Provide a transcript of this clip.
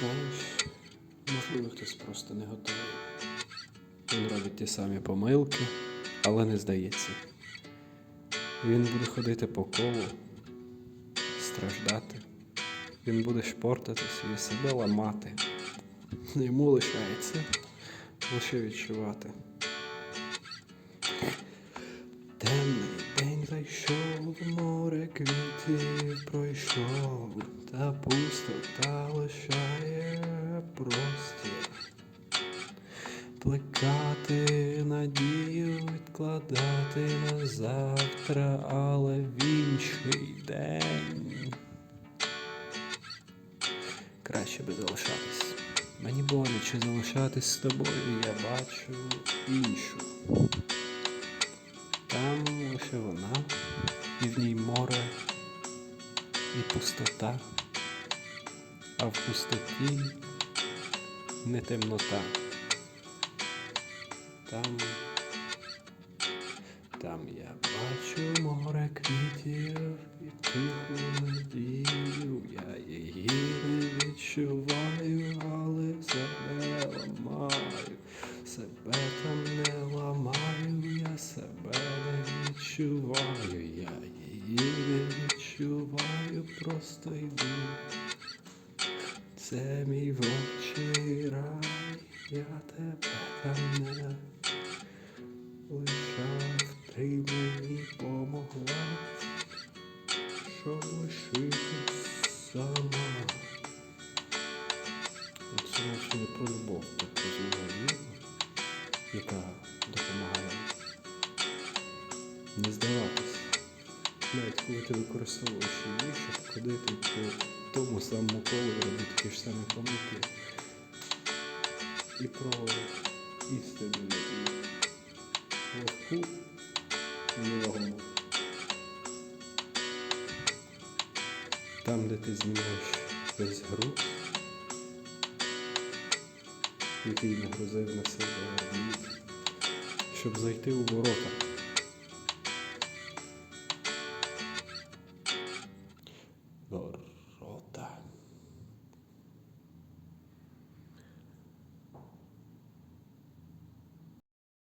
Знаєш, можливо, хтось просто не готовий. Він робить ті самі помилки, але не здається. Він буде ходити по колу, страждати. Він буде шпортатися і себе ламати. Йому лишається лише відчувати. Темний день зайшов, квітів пройшов, та пустота лишає простір. Плекати надію, відкладати на завтра, але в інший день. Краще би залишатись. Мені боляче залишатись з тобою, я бачу іншу. Там лише вона, і в ній море, і пустота, а в пустоті не темнота. Там, там я бачу море квітів і тиху надію. Я її не відчуваю, але себе ламаю. Себе там не ламаю, я себе не відчуваю, я її не відчуваю, просто йду. Це мій вовчий рай, я тебе там не лишав, ти мені помогла, щоб лишитись сама. Це наче не про любов, тобто з віру, яка допомагає не здаватись. Навіть коли ти використовуєш її, ходити по тому самому колу і робити ті ж самі помилки. І про істину і легку невагому. Там, де ти знімаєш весь груз, який нагрузив на себе, щоб зайти у ворота.